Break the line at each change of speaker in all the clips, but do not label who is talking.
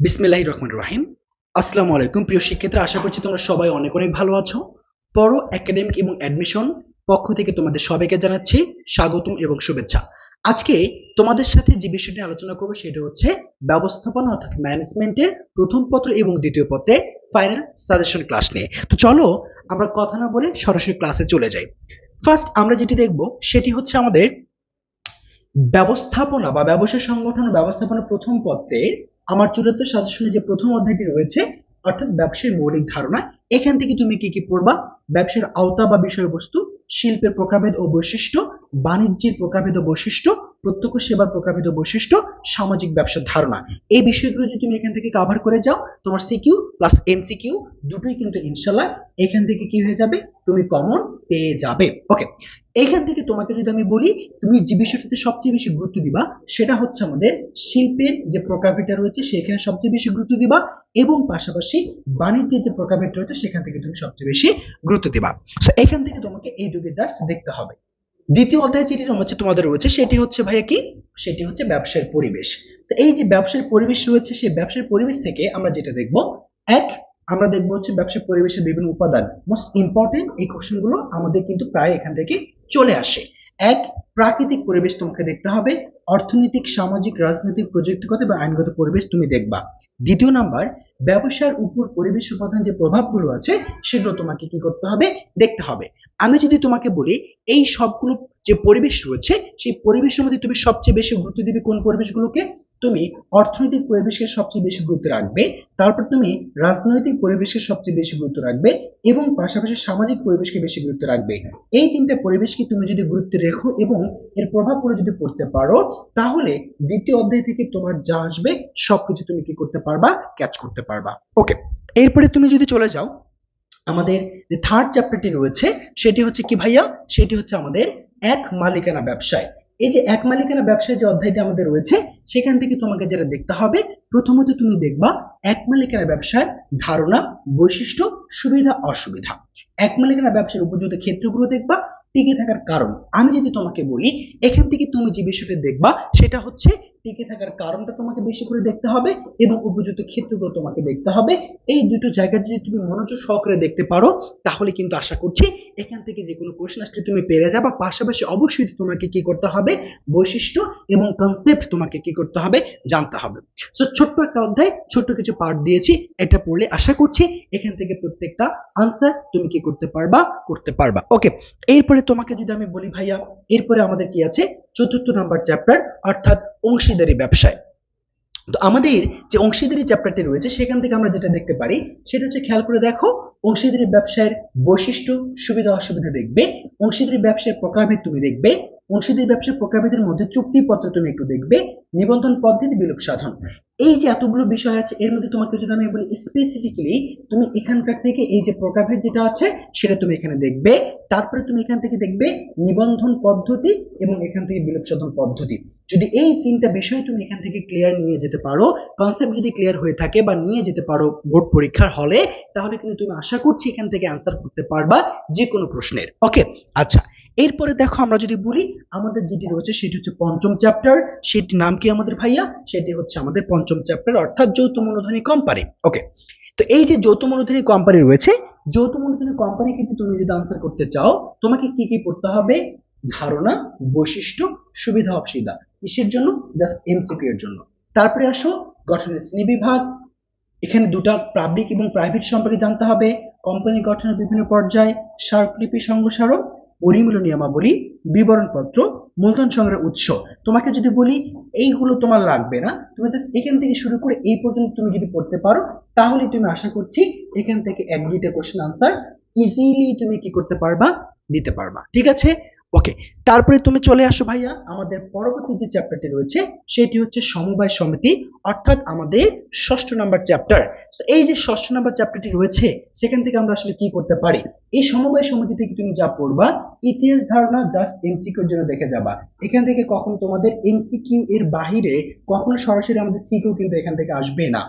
বিসমিল্লাহির রহমান রহিম। আসসালামু আলাইকুম, প্রিয় শিক্ষার্থীরা, আশা করছি তোমরা সবাই অনেক অনেক ভালো আছো। পড়ো একাডেমিক এবং অ্যাডমিশন পক্ষ থেকে তোমাদের সবাইকে জানাচ্ছি স্বাগতম এবং শুভেচ্ছা। আজকে তোমাদের সাথে যে বিষয়টি আলোচনা করব সেটা হচ্ছে ব্যবস্থাপনা অর্থাৎ ম্যানেজমেন্টের প্রথম পত্র এবং দ্বিতীয় পত্রে ফাইনাল সাজেশন ক্লাস নিয়ে। তো চলো আমরা কথা না বলে সরাসরি ক্লাসে চলে যাই। ফার্স্ট আমরা যেটি দেখব সেটি হচ্ছে আমাদের ব্যবস্থাপনা বা ব্যবসা সংগঠন ব্যবস্থাপনা প্রথম পত্রে আমার চূড়ান্ত সাজেশনে যে প্রথম অধ্যায়টি রয়েছে, অর্থাৎ ব্যবসায়ের মৌলিক ধারণা, এখান থেকে তুমি কি কি পড়বা? ব্যবসার আওতা বা বিষয়বস্তু, শিল্পের প্রকারভেদ ও বৈশিষ্ট্য, বাণিজ্যের প্রকারভেদ ও বৈশিষ্ট্য প্রত্যক্ষ সেবার ও বৈশিষ্ট্য, সামাজিক ব্যবসার ধারণা। এই বিষয়গুলো যদি তুমি এখান থেকে কভার করে যাও, তোমার সিকিউ প্লাস এমসিকিউ দুটোই কিন্তু ইনশাল্লাহ এখান থেকে কি হয়ে যাবে? তুমি কমন পেয়ে যাবে। ওকে এখান থেকে তোমাকে যদি আমি বলি, তুমি যে বিষয়টাতে সবচেয়ে বেশি গুরুত্ব দিবা, সেটা হচ্ছে আমাদের শিল্পের যে প্রকারভেদটা রয়েছে, সেখানে সবচেয়ে বেশি গুরুত্ব দিবা এবং পাশাপাশি বাণিজ্যের যে প্রকারভেদ রয়েছে, সেখান থেকে তুমি সবচেয়ে বেশি গুরুত্ব দিবা। এখান থেকে তোমাকে এই এইটুকু জাস্ট দেখতে হবে। দ্বিতীয় অধ্যায় যেটি হচ্ছে তোমাদের রয়েছে, সেটি হচ্ছে ভাইয়া কি? সেটি হচ্ছে ব্যবসার পরিবেশ। তো এই যে ব্যবসার পরিবেশ রয়েছে, সেই ব্যবসার পরিবেশ থেকে আমরা যেটা দেখব, এক, আমরা দেখব হচ্ছে ব্যবসার পরিবেশের বিভিন্ন উপাদান। মোস্ট ইম্পর্টেন্ট এই কোশ্চেনগুলো আমাদের কিন্তু প্রায় এখান থেকে চলে আসে। এক প্রাকৃতিক পরিবেশ তোমাকে দেখতে হবে। অর্থনৈতিক, সামাজিক, রাজনৈতিক, প্রযুক্তিগত বা আইনগত পরিবেশ তুমি দেখবা। দ্বিতীয় নাম্বার, ব্যবসার উপর পরিবেশ উপাদান যে প্রভাবগুলো আছে, সেগুলো তোমাকে কি করতে হবে? দেখতে হবে। আমি যদি তোমাকে বলি, এই সবগুলো যে পরিবেশ রয়েছে, সেই পরিবেশের মধ্যে তুমি সবচেয়ে বেশি গুরুত্ব দিবে কোন পরিবেশগুলোকে? তুমি অর্থনৈতিক পরিবেশকে সবচেয়ে বেশি গুরুত্ব রাখবে, তারপর তুমি রাজনৈতিক পরিবেশকে সবচেয়ে বেশি গুরুত্ব রাখবে এবং পাশাপাশি সামাজিক পরিবেশকে বেশি গুরুত্ব রাখবে। এই তিনটা পরিবেশকে তুমি যদি গুরুত্ব রেখো এবং এর প্রভাবগুলো যদি পড়তে পারো, তাহলে দ্বিতীয় অধ্যায় থেকে তোমার যা আসবে, সবকিছু তুমি কি করতে পারবা ক্যাচ করতে পারবা। ওকে এরপরে তুমি যদি চলে যাও, আমাদের যে থার্ড চ্যাপ্টারটি রয়েছে, সেটি হচ্ছে কি ভাইয়া? সেটি হচ্ছে আমাদের এক মালিকানা ব্যবসায়। এই যে এক মালিকানা ব্যবসায় যে অধ্যায়টি আমাদের রয়েছে, সেখান থেকে তোমাকে যেটা দেখতে হবে, প্রথমত তুমি দেখবা এক মালিকানা ব্যবসার ধারণা, বৈশিষ্ট্য, সুবিধা, অসুবিধা। এক মালিকানা ব্যবসার উপযুক্ত ক্ষেত্রগুলো দেখবা টিকে থাকার কারণ। আমি যদি তোমাকে বলি, এখান থেকে তুমি যে বিষয়টা দেখবা, সেটা হচ্ছে টিকে থাকার কারণটা তোমাকে বেশি করে দেখতে হবে এবং উপযুক্ত ক্ষেত্রগুলো তোমাকে দেখতে হবে। এই দুটো জায়গা যদি তুমি মনোযোগ সহকারে দেখতে পারো, তাহলে কিন্তু আশা করছি এখান থেকে যে কোনো কোশ্চেন আসলে তুমি পেরে যাবা। পাশাপাশি অবশ্যই তোমাকে কি করতে হবে? বৈশিষ্ট্য এবং কনসেপ্ট তোমাকে কি করতে হবে জানতে হবে। সো ছোট্ট একটা অধ্যায়, ছোট্ট কিছু পার্ট দিয়েছি, এটা পড়লে আশা করছি এখান থেকে প্রত্যেকটা আনসার তুমি কি করতে পারবা করতে পারবা। ওকে এরপরে তোমাকে যদি আমি বলি ভাইয়া, এরপরে আমাদের কি আছে? চতুর্থ নাম্বার চ্যাপ্টার অর্থাৎ অংশীদারি ব্যবসায়। তো আমাদের যে অংশীদারি চ্যাপ্টারটি রয়েছে, সেখান থেকে আমরা যেটা দেখতে পারি, সেটা হচ্ছে খেয়াল করে দেখো, অংশীদারি ব্যবসায়ের বৈশিষ্ট্য, সুবিধা, অসুবিধা দেখবে। অংশীদারি ব্যবসায়ের প্রকারভেদ তুমি দেখবে। অংশীদারি ব্যবসার প্রকারভেদের মধ্যে চুক্তিপত্র তুমি একটু দেখবে, নিবন্ধন পদ্ধতি বিলোপ সাধন। এই যে এতগুলো বিষয় আছে, এর মধ্যে তোমাকে যদি আমি বলি স্পেসিফিক্যালি তুমি এখানকার থেকে এই যে প্রকারভেদ যেটা আছে, সেটা তুমি এখানে দেখবে। তারপরে তুমি এখান থেকে দেখবে নিবন্ধন পদ্ধতি এবং এখান থেকে বিলোপ সাধন পদ্ধতি। যদি এই তিনটা বিষয় তুমি এখান থেকে ক্লিয়ার নিয়ে যেতে পারো কনসেপ্ট যদি ক্লিয়ার হয়ে থাকে বা নিয়ে যেতে পারো বোর্ড পরীক্ষার হলে তাহলে কিন্তু তুমি আশা করছি এখান থেকে অ্যান্সার করতে পারবা যে কোনো প্রশ্নের। ওকে আচ্ছা এরপরে দেখো আমরা যদি বলি আমাদের যেটি রয়েছে সেটি হচ্ছে পঞ্চম চ্যাপ্টার সেটি নাম কি আমাদের ভাইয়া? সেটি হচ্ছে আমাদের পঞ্চম চ্যাপ্টার অর্থাৎ যৌথ মূলধনী কোম্পানি ওকে তো এই যে যৌথ মূলধনী কোম্পানি রয়েছে, যৌথ মূলধনী কোম্পানি কিন্তু তুমি যদি আনসার করতে চাও, তোমাকে কি কি পড়তে হবে? ধারণা, বৈশিষ্ট্য, সুবিধা, অসুবিধা, কিসের জন্য? জাস্ট এমসিকিউ এর জন্য। তারপরে আসো, গঠনের শ্রেণি বিভাগ, এখানে দুটা পাবলিক এবং প্রাইভেট সম্পর্কে জানতে হবে কোম্পানি গঠনের বিভিন্ন পর্যায়, স্মারকলিপি সংঘসারক পরিমূল্য নিয়মাবলী বিবরণপত্র, মূলধন সংগ্রহের উৎস। তোমাকে যদি বলি এইগুলো তোমার লাগবে না, তুমি জাস্ট এখান থেকে শুরু করে এই পর্যন্ত তুমি যদি পড়তে পারো তাহলে তুমি আশা করছি এখান থেকে এক দুইটা কোশ্চেন আনসার ইজিলি তুমি কি করতে পারবা, দিতে পারবা। ঠিক আছে? ওকে তারপরে তুমি চলে আসো ভাইয়া, আমাদের পরবর্তী যে চ্যাপ্টারটি রয়েছে, সেটি হচ্ছে সমবায় সমিতি, অর্থাৎ আমাদের ষষ্ঠ নাম্বার চ্যাপ্টার এই যে ষষ্ঠ নাম্বার চ্যাপ্টারটি রয়েছে, সেখান থেকে আমরা আসলে কি করতে পারি? এই সমবায় সমিতি থেকে তুমি যা পড়বা, ইতিহাস ধারণা জাস্ট এমসিকিউর জন্য দেখে যাবা। এখান থেকে কখন তোমাদের এমসিকিউ এর বাহিরে কখনো সরাসরি আমাদের সিকিউ কিন্তু এখান থেকে আসবে না।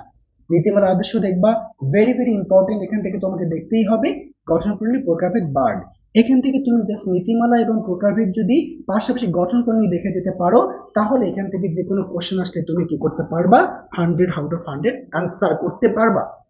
নীতিমালা আদর্শ দেখবা ভেরি ভেরি ইম্পর্টেন্ট এখান থেকে তোমাকে দেখতেই হবে গঠন প্রণালী প্রকারভেদ বার্ড। এখান থেকে তুমি জাস্ট নীতিমালা এবং প্রকারভেদ যদি পাশাপাশি গঠন করে দেখে যেতে পারো, তাহলে এখান থেকে যে কোনো কোশ্চেন আসলে তুমি কি করতে পারবা? Hundred out of hundred answer করতে পারবা।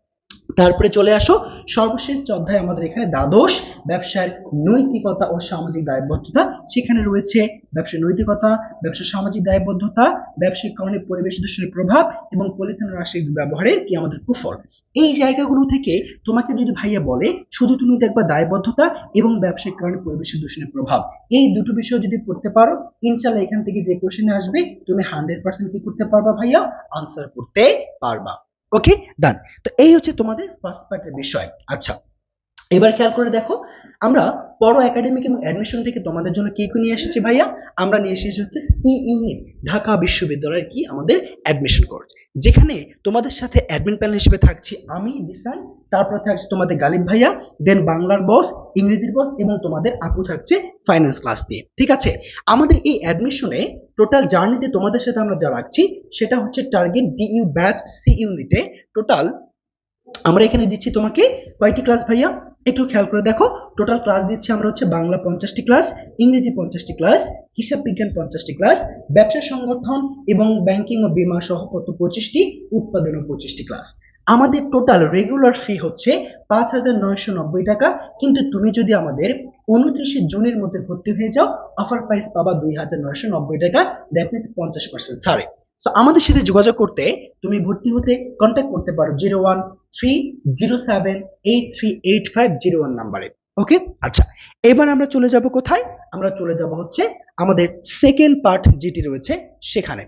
তারপরে চলে আসো। সর্বশেষ অধ্যায় আমাদের এখানে দ্বাদশ। ব্যবসার নৈতিকতা ও সামাজিক দায়বদ্ধতা। সেখানে রয়েছে ব্যবসার নৈতিকতা, ব্যবসার সামাজিক দায়বদ্ধতা, ব্যবসায়িক কারণে পরিবেশ দূষণের প্রভাব এবং পলিথিন রাসায়নিক ব্যবহারের কি আমাদের কুফল। এই জায়গাগুলো থেকে তোমাকে যদি ভাইয়া বলে, শুধু তুমি দেখবা দায়বদ্ধতা এবং ব্যবসায়িক কারণে পরিবেশ দূষণের প্রভাব। এই দুটো বিষয় যদি পড়তে পারো ইনশাল্লাহ এখান থেকে যে কোশ্চেন আসবে, তুমি হান্ড্রেড পার্সেন্ট কি করতে পারবা ভাইয়া? আনসার করতে পারবা। ওকে ডান তো এই হচ্ছে তোমাদের ফার্স্ট পার্টের বিষয়। আচ্ছা এবার খেয়াল করে দেখো, আমরা পড়ো একাডেমিক এবং অ্যাডমিশন থেকে তোমাদের জন্য কি কি নিয়ে এসেছি ভাইয়া? আমরা নিয়ে এসেছি হচ্ছে সি ইউনিট ঢাকা বিশ্ববিদ্যালয়ের কি আমাদের অ্যাডমিশন কোর্স যেখানে তোমাদের সাথে অ্যাডমিন প্যানেল হিসেবে থাকছি আমি, জিসান তারপরে থাকছে তোমাদের গালিব ভাইয়া দেন বাংলার বস ইংরেজির বস এবং তোমাদের আপু থাকছে ফাইন্যান্স ক্লাস দিয়ে। ঠিক আছে? আমাদের এই অ্যাডমিশনে টোটাল জার্নিতে তোমাদের সাথে আমরা যা রাখছি, সেটা হচ্ছে টার্গেট ডিইউ ব্যাচ সি ইউনিটে টোটাল আমরা এখানে দিচ্ছি তোমাকে কয়টি ক্লাস ভাইয়া? একটু খেয়াল করে দেখো। টোটাল ক্লাস দিচ্ছি আমরা হচ্ছে বাংলা পঞ্চাশটি ক্লাস ইংরেজি পঞ্চাশটি ক্লাস হিসাব বিজ্ঞান পঞ্চাশটি ক্লাস ব্যবসা সংগঠন এবং ব্যাংকিং ও বীমা সহ কত পঁচিশটি? উৎপাদন ও পঁচিশটি ক্লাস আমাদের টোটাল রেগুলার ফি হচ্ছে পাঁচ হাজার নয়শো নব্বই টাকা। কিন্তু তুমি যদি আমাদের উনত্রিশে জুনের মধ্যে ভর্তি হয়ে যাও অফার প্রাইস পাবা দুই হাজার নয়শো নব্বই টাকা। দ্যাট মিনস পঞ্চাশ পার্সেন্ট ছাড়ে তো আমাদের সাথে যোগাযোগ করতে তুমি ভর্তি হতে কন্ট্যাক্ট করতে পারো zero one three zero seven eight three eight five zero one নাম্বারে ওকে আচ্ছা এবার আমরা চলে যাব কোথায়? আমরা চলে যাব হচ্ছে আমাদের সেকেন্ড পার্ট যেটি রয়েছে সেখানে।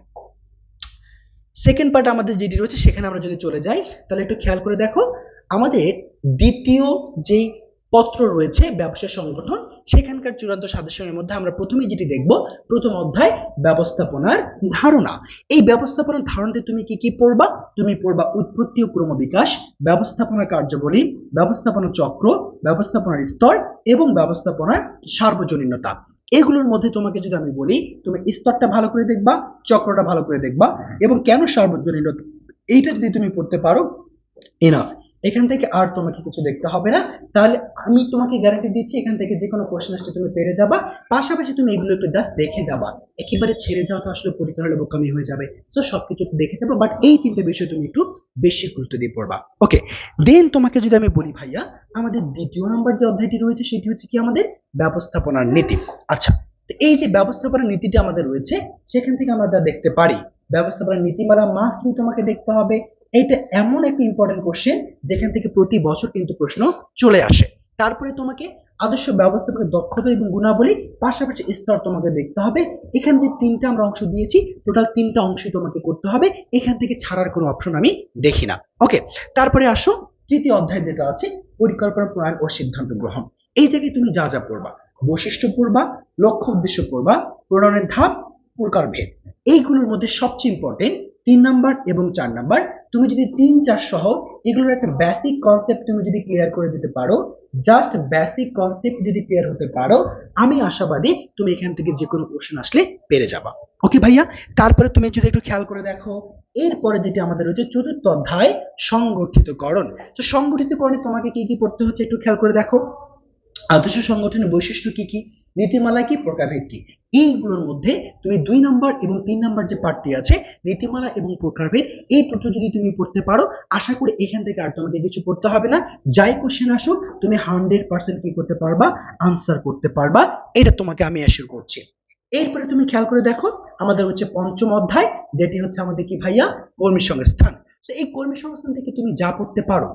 সেকেন্ড পার্ট আমাদের যেটি রয়েছে সেখানে আমরা যদি চলে যাই, তাহলে একটু খেয়াল করে দেখো, আমাদের দ্বিতীয় যেই পত্র রয়েছে, ব্যবসা সংগঠন। সেখানকার চূড়ান্ত সাজেশনের মধ্যে আমরা প্রথমে যেটি দেখব, প্রথম অধ্যায়, ব্যবস্থাপনার ধারণা। এই ব্যবস্থাপনার ধারণাতে তুমি কি কি পড়বা? তুমি পড়বা উৎপত্তি ও ক্রমবিকাশ, ব্যবস্থাপনার কার্যাবলী, ব্যবস্থাপনা চক্র, ব্যবস্থাপনার স্তর এবং ব্যবস্থাপনার সার্বজনীনতা। এগুলোর মধ্যে তোমাকে যদি আমি বলি, তুমি স্তরটা ভালো করে দেখবা, চক্রটা ভালো করে দেখবা এবং কেন সার্বজনীনতা, এইটা যদি তুমি পড়তে পারো, এনাফ। এখান থেকে আর তোমাকে কিছু দেখতে হবে না। তাহলে আমি তোমাকে গ্যারান্টি দিচ্ছি, এখান থেকে যে কোনো কোশ্চেন আসলে তুমি পেরে যাবা। পাশাপাশি তুমি এগুলো একটু জাস্ট দেখে যাবা। একেবারে ছেড়ে যাওয়া তো আসলে পরীক্ষা হলে বোকামি হয়ে যাবে। তো সবকিছু একটু দেখে যাব বাট এই তিনটে বিষয় তুমি একটু বেশি গুরুত্ব দিয়ে পড়বা। ওকে দেন তোমাকে যদি আমি বলি, ভাইয়া, আমাদের দ্বিতীয় নম্বর যে অধ্যায়টি রয়েছে, সেটি হচ্ছে কি আমাদের ব্যবস্থাপনার নীতি? আচ্ছা এই যে ব্যবস্থাপনার নীতিটা আমাদের রয়েছে, সেখান থেকে আমরা যা দেখতে পারি, ব্যবস্থাপনার নীতিমালা মাস্ট তোমাকে দেখতে হবে। এটা এমন একটা ইম্পর্টেন্ট কোশ্চেন যেখান থেকে প্রতি বছর কিন্তু প্রশ্ন চলে আসে। তারপরে তোমাকে আদর্শ ব্যবস্থাপকের দক্ষতা এবং গুণাবলী, পাশাপাশি স্তর তোমাকে দেখতে হবে। এখানে যে তিনটা আমরা অংশ দিয়েছি টোটাল তিনটা অংশই তোমাকে করতে হবে। এখান থেকে ছাড়ার কোনো অপশন আমি দেখি না। ওকে তারপরে আসো, তৃতীয় অধ্যায় যেটা আছে, পরিকল্পনা, প্রণয়ন ও সিদ্ধান্ত গ্রহণ। এই জায়গায় তুমি যা যা পড়বা, বৈশিষ্ট্য পড়বা, লক্ষ্য উদ্দেশ্য পড়বা, প্রণয়নের ধাপ, প্রকারভেদ। এইগুলোর মধ্যে সবচেয়ে ইম্পর্টেন্ট তিন নাম্বার এবং চার নাম্বার তুমি যদি তিন চার সহ, এগুলোর একটা বেসিক কনসেপ্ট তুমি যদি ক্লিয়ার করে দিতে পারো জাস্ট বেসিক কনসেপ্ট যদি ক্লিয়ার হতে পারো, আমি আশাবাদী তুমি এখান থেকে যে কোনো কোশ্চেন আসলে পেরে যাবা। ওকে ভাইয়া? তারপরে তুমি যদি একটু খেয়াল করে দেখো, এরপরে যেটি আমাদের রয়েছে চতুর্থ অধ্যায়, সংগঠিতকরণ। তো সংগঠিতকরণে তোমাকে কি কি পড়তে হচ্ছে একটু খেয়াল করে দেখো। আদর্শ সংগঠনের বৈশিষ্ট্য কি কি? নীতিমালা কি প্রকারভেদ কি এইগুলোর মধ্যে তুমি দুই নম্বর এবং তিন নম্বর যে পার্টটি আছে, নীতিমালা এবং প্রকারভেদ এই দুটো যদি তুমি পড়তে পারো, আশা করি এখান থেকে আর তোমাকে কিছু পড়তে হবে না। যাই কোশ্চেন আসুক, তুমি হান্ড্রেড পার্সেন্ট কি করতে পারবা আনসার করতে পারবা, এটা তোমাকে আমি অ্যাসিওর করছি। এরপরে তুমি খেয়াল করে দেখো, আমাদের হচ্ছে পঞ্চম অধ্যায়, যেটি হচ্ছে আমাদের কি ভাইয়া? কর্মী সংস্থান। তো এই কর্মী সংস্থান থেকে তুমি যা পড়তে পারো,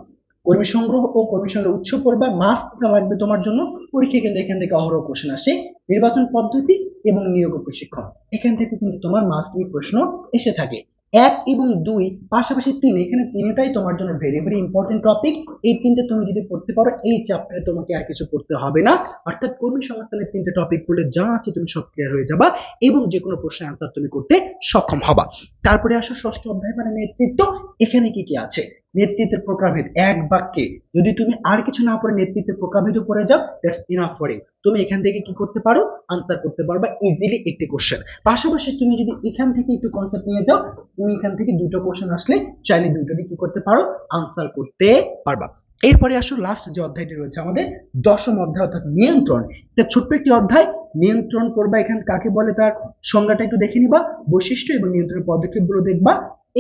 কর্মী সংগ্রহ ও কর্মী সংগ্রহ উৎস পড়বা মাস্ট লাগবে তোমার জন্য। পরীক্ষা কিন্তু এখান থেকে অহরহ কোশ্চেন আসে। নির্বাচন পদ্ধতি এবং নিয়োগ প্রশিক্ষণ। এখান থেকে কিন্তু তোমার মাস্ট বি প্রশ্ন এসে থাকে। এক এবং দুই, পাশাপাশি তিন, এখানে তিনটাই তোমার জন্য ভেরি ভেরি ইম্পর্টেন্ট টপিক এই তিনটে তুমি যদি পড়তে পারো, এই চ্যাপ্টারে তোমাকে আর কিছু পড়তে হবে না। অর্থাৎ কর্মী সংস্থানের তিনটে টপিক পড়লে যা আছে তুমি সব ক্লিয়ার হয়ে যাবা এবং যে কোনো প্রশ্নের আনসার তুমি করতে সক্ষম হবা। তারপরে আসো ষষ্ঠ অধ্যায় মানে নেতৃত্ব। এখানে কি কি আছে? নেতৃত্বের প্রকারভেদ। এক বাক্যে, যদি তুমি আর কিছু না পড়ে নেতৃত্বের প্রকারভেদও পড়ে যাও দ্যাটস ইনাফ ফর ইউ তুমি এখান থেকে কি করতে পারো? আনসার করতে পারবা ইজিলি একটি কোশ্চেন পাশাপাশি তুমি যদি এখান থেকে একটু কনসেপ্ট নিয়ে যাও, তুমি এখান থেকে দুটো কোশ্চেন আসলে চাইলে দুটোরই কি করতে পারো? আনসার করতে পারবা। এরপরে আসো লাস্ট যে অধ্যায়টি রয়েছে আমাদের, দশম অধ্যায় অর্থাৎ নিয়ন্ত্রণ। এটা ছোট্ট একটি অধ্যায়। নিয়ন্ত্রণ করবা এখানে, কাকে বলে তার? সংজ্ঞাটা একটু দেখে নিবা। বৈশিষ্ট্য এবং নিয়ন্ত্রণের পদক্ষেপগুলো দেখবা।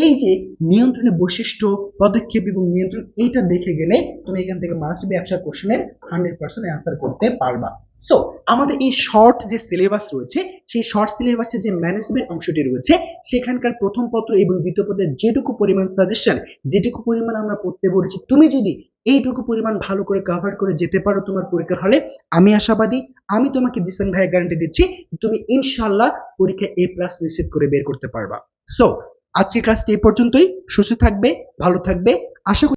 এই যে নিয়ন্ত্রণের বৈশিষ্ট্য, পদক্ষেপ এবং নিয়ন্ত্রণ, এইটা দেখে গেলে তুমি এখান থেকে মাস্ট বি একশো কোশ্চেনের হান্ড্রেড পার্সেন্ট অ্যান্সার করতে পারবা। সো আমাদের এই শর্ট যে সিলেবাস রয়েছে, সেই শর্ট সিলেবাসের যে ম্যানেজমেন্ট অংশটি রয়েছে, সেখানকার প্রথম পত্র এবং দ্বিতীয় পত্রের যেটুকু পরিমাণ সাজেশন যেটুকু পরিমাণ আমরা পড়তে বলেছি, তুমি যদি এইটুকু পরিমাণ ভালো করে কভার করে যেতে পারো তোমার পরীক্ষার হলে, আমি আশাবাদী, আমি তোমাকে জিসান ভাইয়ের গ্যারান্টি দিচ্ছি, তুমি ইনশাল্লাহ পরীক্ষা এ প্লাস রিসিভ করে বের করতে পারবা। সো আজকের ক্লাসটি এ পর্যন্তই। সুস্থ থাকবে ভালো থাকবে। আশা